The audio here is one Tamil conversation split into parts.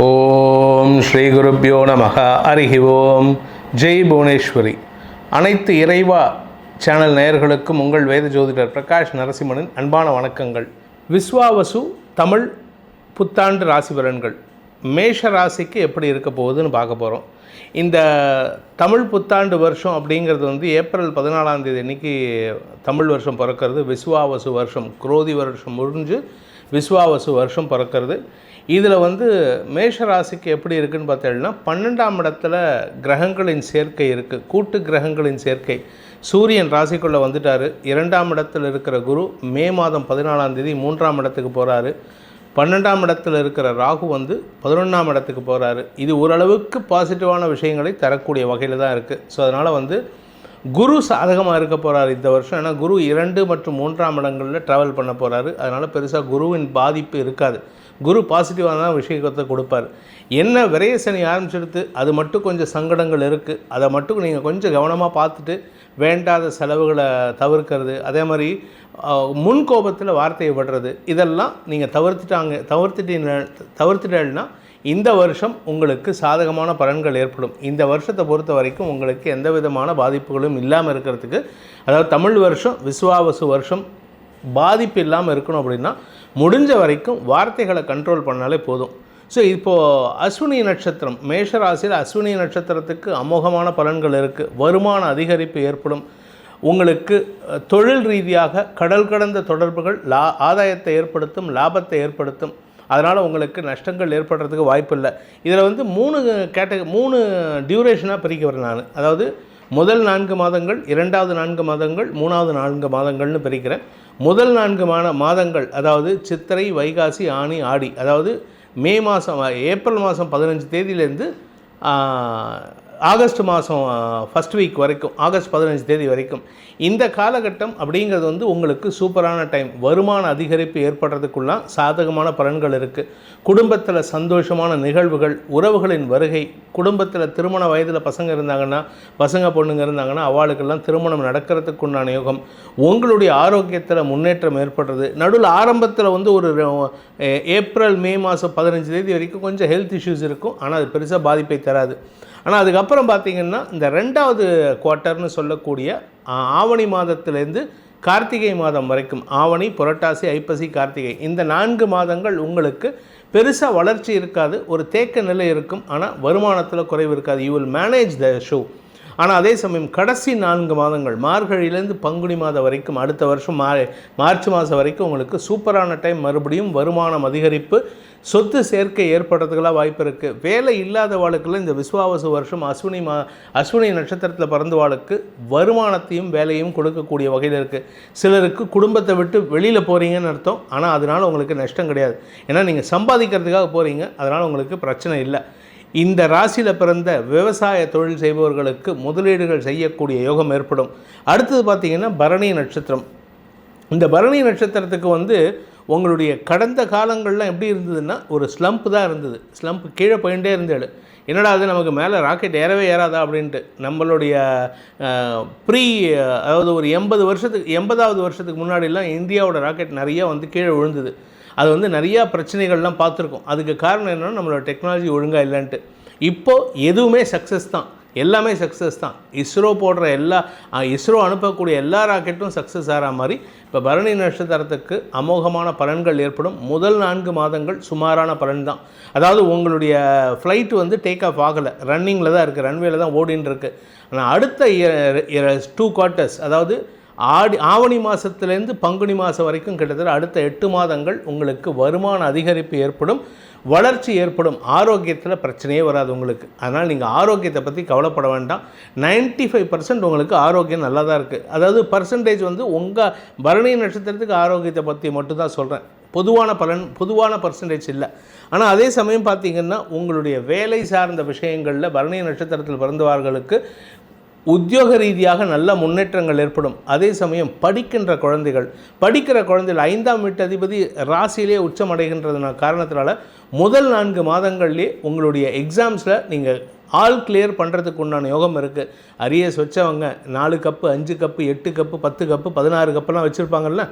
ஓம் ஸ்ரீ குருப்பியோ நமக. ஹரிஹி ஓம். ஜெய் புவனேஸ்வரி. அனைத்து இறைவா சேனல் நேயர்களுக்கும் உங்கள் வேத ஜோதிடர் பிரகாஷ் நரசிம்மனின் அன்பான வணக்கங்கள். விஸ்வாவசு தமிழ் புத்தாண்டு ராசி பலன்கள் மேஷ ராசிக்கு எப்படி இருக்க போகுதுன்னு பார்க்க போகிறோம் இந்த தமிழ் புத்தாண்டு வருஷம் அப்படிங்கிறது வந்து ஏப்ரல் பதினாலாம் தேதி அன்னைக்கு தமிழ் வருஷம் பிறக்கிறது. விஸ்வாவசு வருஷம் குரோதி வருஷம் முடிஞ்சு விஸ்வாவசு வருஷம் பிறக்கிறது. இதில் வந்து மேஷ ராசிக்கு எப்படி இருக்குன்னு பார்த்தீங்கன்னா பன்னெண்டாம் இடத்துல கிரகங்களின் சேர்க்கை இருக்குது கூட்டு கிரகங்களின் சேர்க்கை. சூரியன் ராசிக்குள்ளே வந்துட்டார். இரண்டாம் இடத்துல இருக்கிற குரு மே மாதம் பதினாலாம் தேதி மூன்றாம் இடத்துக்கு போகிறாரு பன்னெண்டாம் இடத்துல இருக்கிற ராகு வந்து பதினொன்றாம் இடத்துக்கு போகிறாரு இது ஓரளவுக்கு பாசிட்டிவான விஷயங்களை தரக்கூடிய வகையில் தான் இருக்குது ஸோ அதனால் வந்து குரு சாதகமாக இருக்க போகிறார் இந்த வருஷம். ஏன்னா குரு இரண்டு மற்றும் மூன்றாம் இடங்களில் ட்ராவல் பண்ண போகிறாரு அதனால் பெருசாக குருவின் பாதிப்பு இருக்காது. குரு பாசிட்டிவாக தான் விஷயத்தை கொடுப்பார். என்ன விரைய சனி அது மட்டும் கொஞ்சம் சங்கடங்கள் இருக்குது அதை மட்டும் நீங்கள் கொஞ்சம் கவனமாக பார்த்துட்டு வேண்டாத செலவுகளை தவிர்க்கிறது. அதே மாதிரி முன் கோபத்தில் வார்த்தையை விடுறது. இதெல்லாம் நீங்கள் தவிர்த்துட்டாங்க தவிர்த்துட்டீங்க தவிர்த்துட்டேன்னா இந்த வருஷம் உங்களுக்கு சாதகமான பலன்கள் ஏற்படும். இந்த வருஷத்தை பொறுத்த வரைக்கும் உங்களுக்கு எந்த விதமான பாதிப்புகளும் இல்லாமல் இருக்கிறதுக்கு அதாவது தமிழ் வருஷம் விசுவாவசு வருஷம் பாதிப்பு இல்லாமல் இருக்கணும் அப்படின்னா முடிஞ்ச வரைக்கும் வார்த்தைகளை கண்ட்ரோல் பண்ணாலே போதும். ஸோ இப்போது அஸ்வினி நட்சத்திரம் மேஷராசியில் அஸ்வினி நட்சத்திரத்துக்கு அமோகமான பலன்கள் இருக்குது வருமான அதிகரிப்பு ஏற்படும். உங்களுக்கு தொழில் ரீதியாக கடல் கடந்த தொடர்புகள் லா ஆதாயத்தை ஏற்படுத்தும் லாபத்தை ஏற்படுத்தும். அதனால் உங்களுக்கு நஷ்டங்கள் ஏற்படுறதுக்கு வாய்ப்பு இல்லை இதில் வந்து மூணு கேட்ட மூணு டியூரேஷனாக பிரிக்கிறேன் நான். அதாவது முதல் நான்கு மாதங்கள் இரண்டாவது நான்கு மாதங்கள் மூணாவது நான்கு மாதங்கள்னு பிரிக்கிறேன். முதல் நான்கு மா மாதங்கள் அதாவது சித்திரை வைகாசி ஆனி ஆடி அதாவது மே மாதம் ஏப்ரல் மாதம் பதினஞ்சு தேதியிலேருந்து ஆகஸ்ட் மாதம் ஃபஸ்ட் வீக் வரைக்கும் ஆகஸ்ட் பதினஞ்சு தேதி வரைக்கும் இந்த காலகட்டம் அப்படிங்கிறது வந்து உங்களுக்கு சூப்பரான டைம் வருமான அதிகரிப்பு ஏற்படுறதுக்குள்ள சாதகமான பலன்கள் இருக்குது குடும்பத்தில் சந்தோஷமான நிகழ்வுகள் உறவுகளின் வருகை குடும்பத்தில் திருமண வயதில் பசங்க இருந்தாங்கன்னா பசங்க பொண்ணுங்க இருந்தாங்கன்னா அவளுக்கெல்லாம் திருமணம் நடக்கிறதுக்குண்டான யோகம். உங்களுடைய ஆரோக்கியத்தில் முன்னேற்றம் ஏற்படுறது. நடுவில் ஆரம்பத்தில் வந்து ஒரு ஏப்ரல் மே மாதம் பதினஞ்சு தேதி வரைக்கும் கொஞ்சம் ஹெல்த் இஷ்யூஸ் இருக்கும். ஆனால் அது பெருசாக பாதிப்பை தராது. ஆனால் அதுக்கப்புறம் பார்த்தீங்கன்னா இந்த ரெண்டாவது குவார்ட்டர்னு சொல்லக்கூடிய ஆவணி மாதத்திலேருந்து கார்த்திகை மாதம் வரைக்கும் ஆவணி புரட்டாசி ஐப்பசி கார்த்திகை இந்த நான்கு மாதங்கள் உங்களுக்கு பெருசாக வளர்ச்சி இருக்காது ஒரு தேக்க நிலை இருக்கும் ஆனால் வருமானத்தில் குறைவு இருக்காது. You will manage the show ஆனால் அதே சமயம் கடைசி நான்கு மாதங்கள் மார்கழியிலேருந்து பங்குனி மாதம் வரைக்கும் அடுத்த வருஷம் மா மார்ச் மாதம் வரைக்கும் உங்களுக்கு சூப்பரான டைம் மறுபடியும் வருமானம் அதிகரிப்பு சொத்து சேர்க்கை ஏற்படுறதுக்கெல்லாம் வாய்ப்பு இருக்குது வேலை இல்லாத வாழ்க்கையில் இந்த விஸ்வாவசு வருஷம் அஸ்வினி மா அஸ்வினி நட்சத்திரத்தில் பிறந்தவாளுக்கு வருமானத்தையும் வேலையும் கொடுக்கக்கூடிய வகையில் இருக்குது சிலருக்கு குடும்பத்தை விட்டு வெளியில் போகிறீங்கன்னு அர்த்தம். ஆனால் அதனால் உங்களுக்கு நஷ்டம் கிடையாது. ஏன்னா நீங்கள் சம்பாதிக்கிறதுக்காக போகிறீங்க அதனால் உங்களுக்கு பிரச்சனை இல்லை. இந்த ராசியில் பிறந்த விவசாய தொழில் செய்பவர்களுக்கு முதலீடுகள் செய்யக்கூடிய யோகம் ஏற்படும். அடுத்தது பார்த்திங்கன்னா பரணி நட்சத்திரம். இந்த பரணி நட்சத்திரத்துக்கு வந்து உங்களுடைய கடந்த காலங்கள்லாம் எப்படி இருந்ததுன்னா ஒரு ஸ்லம்ப் தான் இருந்தது. ஸ்லம்ப் கீழே போயிட்டே இருந்தேಳು என்னடா அது நமக்கு மேலே ராக்கெட் ஏறவே ஏறாதா அப்படின்ட்டு. நம்மளுடைய ப்ரீ அதாவது ஒரு எண்பது வருஷத்துக்கு எண்பதாவது வருஷத்துக்கு முன்னாடிலாம் இந்தியாவோட ராக்கெட் நிறையா வந்து கீழே விழுந்தது. அது வந்து நிறையா பிரச்சனைகள்லாம் பார்த்துருக்கோம். அதுக்கு காரணம் என்னென்னா நம்மளோட டெக்னாலஜி ஒழுங்காக இல்லைன்ட்டு. இப்போது எதுவுமே சக்ஸஸ் தான். எல்லாமே சக்ஸஸ் தான். இஸ்ரோ போடுற எல்லா இஸ்ரோ அனுப்பக்கூடிய எல்லா ராக்கெட்டும் சக்ஸஸ் ஆகிற மாதிரி இப்போ பரணி நட்சத்திரத்துக்கு அமோகமான பலன்கள் ஏற்படும். முதல் நான்கு மாதங்கள் சுமாரான பலன் தான். அதாவது உங்களுடைய ஃப்ளைட் வந்து டேக் ஆஃப் ஆகலை. ரன்னிங்கில் தான் இருக்குது ரன்வேல தான் ஓடின்னு இருக்குது ஆனால் அடுத்த டூ குவார்ட்டர்ஸ் அதாவது ஆடி ஆவணி மாதத்துலேருந்து பங்குனி மாதம் வரைக்கும் கிட்டத்தட்ட அடுத்த எட்டு மாதங்கள் உங்களுக்கு வருமான அதிகரிப்பு ஏற்படும் வளர்ச்சி ஏற்படும். ஆரோக்கியத்தில் பிரச்சனையே வராது உங்களுக்கு. அதனால் நீங்கள் ஆரோக்கியத்தை பற்றி கவலைப்பட வேண்டாம். 95% ஃபைவ் பர்சன்ட் உங்களுக்கு ஆரோக்கியம் நல்லா தான் இருக்குது அதாவது பர்சன்டேஜ் வந்து உங்கள் பரணி நட்சத்திரத்துக்கு ஆரோக்கியத்தை பற்றி மட்டும் தான் சொல்கிறேன் பொதுவான பலன் பொதுவான பர்சன்டேஜ் இல்லை. ஆனால் அதே சமயம் பார்த்தீங்கன்னா உங்களுடைய வேலை சார்ந்த விஷயங்களில் பரணி நட்சத்திரத்தில் பிறந்தவர்களுக்கு உத்தியோக ரீதியாக நல்ல முன்னேற்றங்கள் ஏற்படும். அதே சமயம் படிக்கின்ற குழந்தைகள் படிக்கிற குழந்தைகள் ஐந்தாம் வீட்டு அதிபதி ராசியிலே உச்சமடைகின்றதுன காரணத்தினால முதல் நான்கு மாதங்கள்லேயே உங்களுடைய எக்ஸாம்ஸில் நீங்கள் ஆல் கிளியர் பண்ணுறதுக்கு உண்டான யோகம் இருக்குது அரியஸ் வச்சவங்க நாலு கப்பு அஞ்சு கப்பு எட்டு கப்பு பத்து கப்பு பதினாறு கப்பெல்லாம் வச்சுருப்பாங்கல்ல?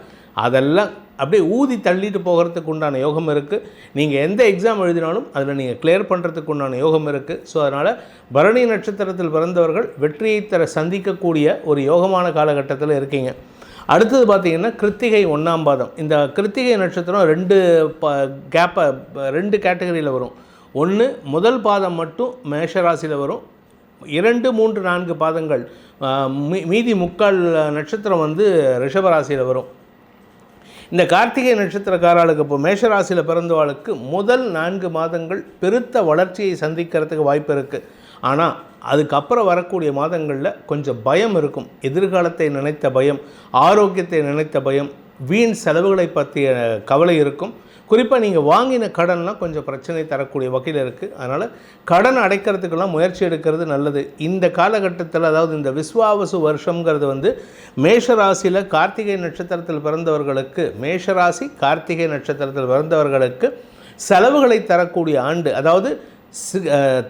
அதெல்லாம் அப்படியே ஊதி தள்ளிட்டு போகிறதுக்கு உண்டான யோகம் இருக்குது நீங்கள் எந்த எக்ஸாம் எழுதினாலும் அதில் நீங்கள் கிளியர் பண்ணுறதுக்கு உண்டான யோகம் இருக்குது ஸோ அதனால் பரணி நட்சத்திரத்தில் பிறந்தவர்கள் வெற்றியை தர சந்திக்கக்கூடிய ஒரு யோகமான காலகட்டத்தில் இருக்கீங்க. அடுத்தது பார்த்தீங்கன்னா கிருத்திகை ஒன்றாம் பாதம். இந்த கிருத்திகை நட்சத்திரம் ரெண்டு ப கேப்பை ரெண்டு கேட்டகரியில் வரும். ஒன்று முதல் பாதம் மட்டும் மேஷராசியில் வரும். இரண்டு மூன்று நான்கு பாதங்கள் மீ- மீதி முக்கால் நட்சத்திரம் வந்து ரிஷபராசியில் வரும். இந்த கார்த்திகை நட்சத்திரக்காரர்களுக்கு இப்போ மேஷராசியில் பிறந்தவாளுக்கு முதல் நான்கு மாதங்கள் பெருத்த வளர்ச்சியை சந்திக்கிறதுக்கு வாய்ப்பு இருக்குது ஆனால் அதுக்கப்புறம் வரக்கூடிய மாதங்களில் கொஞ்சம் பயம் இருக்கும். எதிர்காலத்தை நினைத்த பயம் ஆரோக்கியத்தை நினைத்த பயம் வீண் செலவுகளை பற்றிய கவலை இருக்கும். குறிப்பாக நீங்கள் வாங்கின கடன்லாம் கொஞ்சம் பிரச்சனை தரக்கூடிய வகையில் இருக்குது அதனால் கடன் அடைக்கிறதுக்கெல்லாம் முயற்சி எடுக்கிறது நல்லது. இந்த காலகட்டத்தில் அதாவது இந்த விஸ்வாவசு வருஷங்கிறது வந்து மேஷராசியில் கார்த்திகை நட்சத்திரத்தில் பிறந்தவர்களுக்கு மேஷராசி கார்த்திகை நட்சத்திரத்தில் பிறந்தவர்களுக்கு செலவுகளை தரக்கூடிய ஆண்டு அதாவது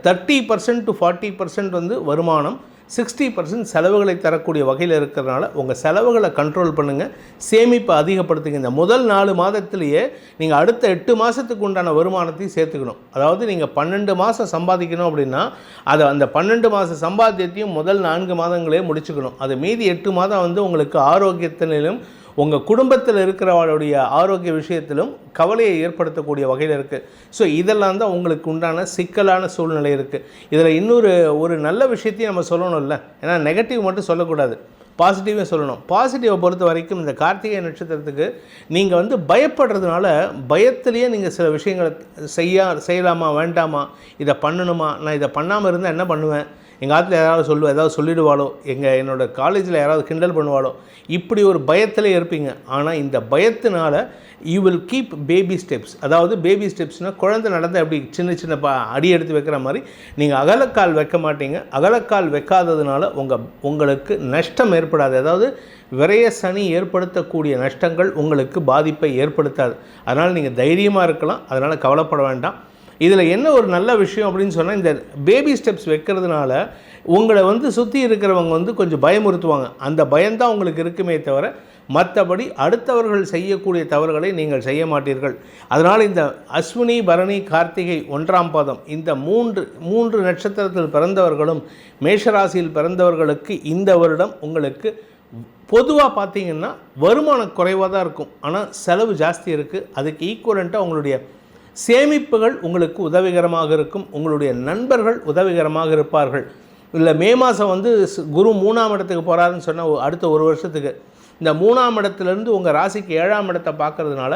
thirty percent to forty percent வந்து வருமானம் சிக்ஸ்டி பர்சன்ட் செலவுகளை தரக்கூடிய வகையில் இருக்கிறதுனால உங்கள் செலவுகளை கண்ட்ரோல் பண்ணுங்கள் சேமிப்பை அதிகப்படுத்துங்க. இந்த முதல் நாலு மாதத்திலேயே நீங்கள் அடுத்த எட்டு மாதத்துக்கு உண்டான வருமானத்தையும் சேர்த்துக்கணும். அதாவது நீங்கள் பன்னெண்டு மாதம் சம்பாதிக்கணும் அப்படின்னா அதை அந்த பன்னெண்டு மாத சம்பாத்தியத்தையும் முதல் நான்கு மாதங்களே முடிச்சுக்கணும். அது மீதி எட்டு மாதம் வந்து உங்களுக்கு ஆரோக்கியத்திலும் உங்கள் குடும்பத்தில் இருக்கிறவளுடைய ஆரோக்கிய விஷயத்திலும் கவலையை ஏற்படுத்தக்கூடிய வகையில் இருக்குது ஸோ இதெல்லாம் தான் உங்களுக்கு உண்டான சிக்கலான சூழ்நிலை இருக்குது இதில் இன்னொரு ஒரு நல்ல விஷயத்தையும் நம்ம சொல்லணும்ல. ஏன்னா நெகட்டிவ் மட்டும் சொல்லக்கூடாது. பாசிட்டிவே சொல்லணும். பாசிட்டிவை பொறுத்த வரைக்கும் இந்த கார்த்திகை நட்சத்திரத்துக்கு நீங்கள் வந்து பயப்படுறதுனால பயத்திலேயே நீங்கள் சில விஷயங்களை செய்ய செய்யலாமா வேண்டாமா இதை பண்ணணுமா நான் இதை பண்ணாமல் இருந்தால் என்ன பண்ணுவேன்? எங்கள் ஆற்றுல யாராவது சொல்லுவோம் ஏதாவது சொல்லிடுவாளோ எங்கள் என்னோட காலேஜில் யாராவது கிண்டல் பண்ணுவாளோ இப்படி ஒரு பயத்தில் இருப்பீங்க. ஆனால் இந்த பயத்தினால you will keep baby steps அதாவது பேபி ஸ்டெப்ஸ்னால் குழந்தை நடந்த அப்படி சின்ன சின்ன ப அடி எடுத்து வைக்கிற மாதிரி நீங்கள் அகலக்கால் வைக்க மாட்டீங்க. அகலக்கால் வைக்காததுனால உங்கள் உங்களுக்கு நஷ்டம் ஏற்படாது. அதாவது விரைய சனி ஏற்படுத்தக்கூடிய நஷ்டங்கள் உங்களுக்கு பாதிப்பை ஏற்படுத்தாது. அதனால் நீங்கள் தைரியமாக இருக்கலாம். அதனால் கவலைப்பட வேண்டாம். இதில் என்ன ஒரு நல்ல விஷயம் அப்படின்னு சொன்னால் இந்த பேபி ஸ்டெப்ஸ் வைக்கிறதுனால உங்களை வந்து சுற்றி இருக்கிறவங்க வந்து கொஞ்சம் பயமுறுத்துவாங்க. அந்த பயம்தான் உங்களுக்கு இருக்குமே தவிர மற்றபடி அடுத்தவர்கள் செய்யக்கூடிய தவறுகளை நீங்கள் செய்ய மாட்டீர்கள். அதனால் இந்த அஸ்வினி பரணி கார்த்திகை ஒன்றாம் பாதம் இந்த மூன்று மூன்று நட்சத்திரத்தில் பிறந்தவர்களும் மேஷராசியில் பிறந்தவர்களுக்கு இந்த வருடம் உங்களுக்கு பொதுவாக பார்த்தீங்கன்னா வருமானம் குறைவாக தான் இருக்கும். ஆனால் செலவு ஜாஸ்தி இருக்குது. அதுக்கு ஈக்குவலண்ட்டாக உங்களுடைய சேமிப்புகள் உங்களுக்கு உதவிகரமாக இருக்கும். உங்களுடைய நண்பர்கள் உதவிகரமாக இருப்பார்கள். இல்லை மே மாதம் வந்து குரு மூணாம் இடத்துக்கு போகிறாருன்னு சொன்ன அடுத்த ஒரு வருஷத்துக்கு. இந்த மூணாம் இடத்துலேருந்து உங்கள் ராசிக்கு ஏழாம் இடத்தை பார்க்கறதுனால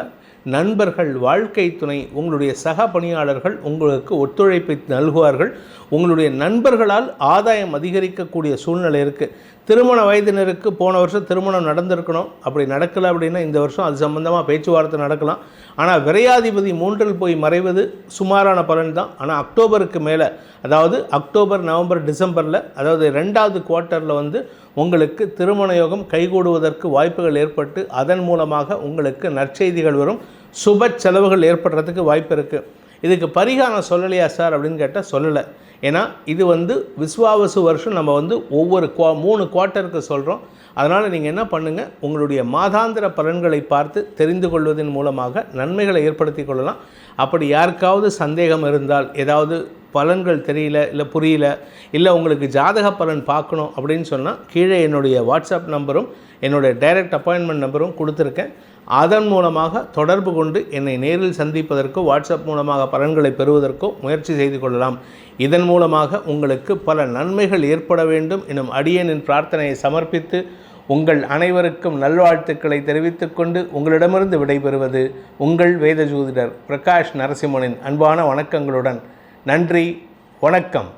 நண்பர்கள் வாழ்க்கை துணை உங்களுடைய சக பணியாளர்கள் உங்களுக்கு ஒத்துழைப்பை நல்குவார்கள். உங்களுடைய நண்பர்களால் ஆதாயம் அதிகரிக்கக்கூடிய சூழ்நிலை இருக்குது திருமண வயதினருக்கு போன வருஷம் திருமணம் நடந்திருக்கணும். அப்படி நடக்கலை அப்படின்னா இந்த வருஷம் அது சம்மந்தமாக பேச்சுவார்த்தை நடக்கலாம். ஆனால் விரையாதிபதி மூன்றில் போய் மறைவது சுமாரான பலன் தான். ஆனால் அக்டோபருக்கு மேலே அதாவது அக்டோபர் நவம்பர் டிசம்பரில் அதாவது ரெண்டாவது குவார்ட்டரில் வந்து உங்களுக்கு திருமண யோகம் கைகூடுவதற்கு வாய்ப்புகள் ஏற்பட்டு அதன் மூலமாக உங்களுக்கு நற்செய்திகள் வரும். சுப செலவுகள் ஏற்படுறதுக்கு வாய்ப்பு இருக்குது இதுக்கு பரிகாரம் சொல்லலையா சார்? அப்படின்னு கேட்டால் சொல்லலை. ஏன்னா இது வந்து விஸ்வாவசு வருஷம். நம்ம வந்து ஒவ்வொரு குவா மூணு குவார்ட்டருக்கு சொல்கிறோம் அதனால் நீங்கள் என்ன பண்ணுங்கள் உங்களுடைய மாதாந்திர பலன்களை பார்த்து தெரிந்து கொள்வதன் மூலமாக நன்மைகளை ஏற்படுத்தி கொள்ளலாம். அப்படி யாருக்காவது சந்தேகம் இருந்தால் ஏதாவது பலன்கள் தெரியல இல்லை புரியல இல்லை உங்களுக்கு ஜாதக பலன் பார்க்கணும் அப்படின்னு சொன்னால் கீழே என்னுடைய வாட்ஸ்அப் நம்பரும் என்னுடைய டைரக்ட் அப்பாயின்மெண்ட் நம்பரும் கொடுத்துருக்கேன். அதன் மூலமாக தொடர்பு கொண்டு என்னை நேரில் சந்திப்பதற்கோ வாட்ஸ்அப் மூலமாக பலன்களை பெறுவதற்கோ முயற்சி செய்து கொள்ளலாம். இதன் மூலமாக உங்களுக்கு பல நன்மைகள் ஏற்பட வேண்டும் எனும் அடியனின் பிரார்த்தனையை சமர்ப்பித்து உங்கள் அனைவருக்கும் நல்வாழ்த்துக்களை தெரிவித்துக்கொண்டு உங்களிடமிருந்து விடைபெறுவது உங்கள் வேத ஜோதிடர் பிரகாஷ் நரசிம்மனின் அன்பான வணக்கங்களுடன் நன்றி வணக்கம்.